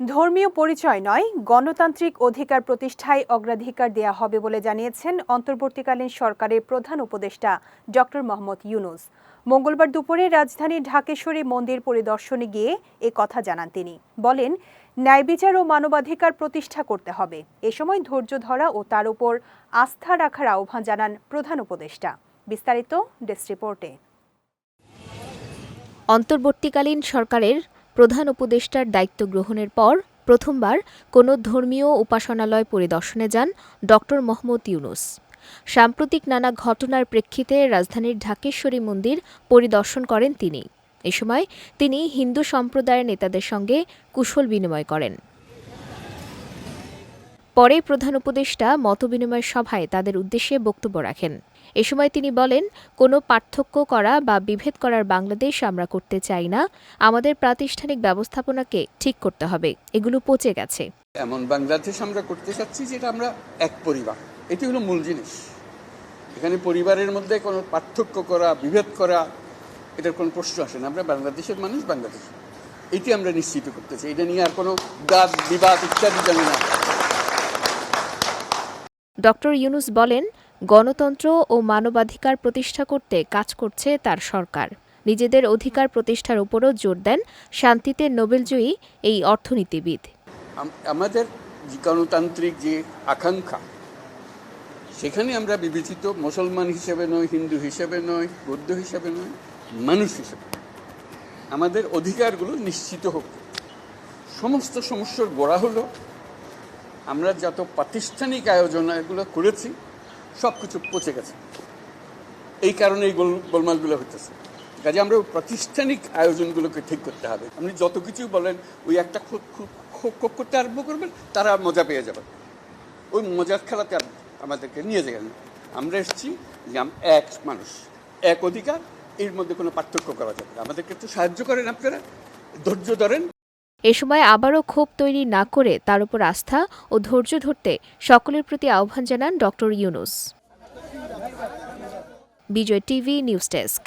ধর্মীয় পরিচয় নয়, গণতান্ত্রিক অধিকার প্রতিষ্ঠায় অগ্রাধিকার দেয়া হবে বলে জানিয়েছেন অন্তর্বর্তীকালীন সরকারের প্রধান উপদেষ্টা ডক্টর মোহাম্মদ ইউনুস। মঙ্গলবার দুপুরে রাজধানীর ঢাকেশ্বরী মন্দির পরিদর্শনে গিয়ে এ কথা জানান তিনি। বলেন, ন্যায় বিচার ও মানবাধিকার প্রতিষ্ঠা করতে হবে। এ সময় ধৈর্য ধরা ও তার উপর আস্থা রাখার আহ্বান জানান প্রধান উপদেষ্টা। বিস্তারিত ডেস্ক রিপোর্টে। অন্তর্বর্তীকালীন সরকারের প্রধান উপদেষ্টার দায়িত্ব গ্রহণের পর প্রথমবার কোনো ধর্মীয় উপাসনালয় পরিদর্শনে যান ড মোহাম্মদ ইউনুস। সাম্প্রতিক নানা ঘটনার প্রেক্ষিতে রাজধানীর ঢাকেশ্বরী মন্দির পরিদর্শন করেন তিনি। এ সময় তিনি হিন্দু সম্প্রদায়ের নেতাদের সঙ্গে কুশল বিনিময় করেন। পরে প্রধান উপদেষ্টা মতবিনিময় সভায় তাদের উদ্দেশ্যে বক্তব্য রাখেন। এ সময় তিনি বলেন কোনো পার্থক্য করা বা বিভেদ করার বাংলাদেশ আমরা করতে চাই না। আমাদের প্রাতিষ্ঠানিক ব্যবস্থাপনাকে ঠিক করতে হবে। এগুলো পচে গেছে। এমন বাংলাদেশ আমরা করতে চাচ্ছি যেটা আমরা এক পরিবার। এটি হলো মূল জিনিস। এখানে পরিবারের মধ্যে কোনো পার্থক্য করা বিভেদ করা এটার কোনো প্রশ্ন আসে না। আমরা বাংলাদেশের মানুষ বাংলাদেশ। এটি আমরা নিশ্চিত করতে চাই। এটা নিয়ে আর কোনো বাদ বিবাদ ইত্যাদি জানি না ডক্টর ইউনুস বলেন গণতন্ত্র ও মানবাধিকার প্রতিষ্ঠা করতে কাজ করছে তার সরকার। নিজেদের অধিকার প্রতিষ্ঠার উপরও জোর দেন শান্তিতে নোবেলজয়ী এই অর্থনীতিবিদ। আমাদের গণতান্ত্রিক যে আকাঙ্ক্ষা, সেখানে আমরা বিবেচিত মুসলমান হিসেবে নয়, হিন্দু হিসেবে নয়, বৌদ্ধ হিসেবে নয়, মানুষ হিসেবে আমাদের অধিকারগুলো নিশ্চিত হোক। সমস্ত সমস্যার গোড়া হলো, আমরা যত প্রাতিষ্ঠানিক আয়োজন এগুলো করেছি সব কিছু পচে গেছে। এই কারণে এই গোল, গোলমালগুলো হতেছে কাজে আমরা প্রাতিষ্ঠানিক আয়োজনগুলোকে ঠিক করতে হবে। আপনি যত কিছু বলেন, ওই একটা খুব খুব করতে আরম্ভ করবেন, তারা মজা পেয়ে যাবেন ওই মজার খেলাতে আমাদেরকে নিয়ে যাবেন আমরা এসেছি যে এক মানুষ, এক অধিকার, এর মধ্যে কোনো পার্থক্য করা যাবে আমাদেরকে একটু সাহায্য করেন আপনারা, ধৈর্য ধরেন। এ সময় আবারও ক্ষোভ তৈরি না করে তার উপর আস্থা ও ধৈর্য ধরতে সকলের প্রতি আহ্বান জানান doctor Yunus. Bijoy TV, news desk.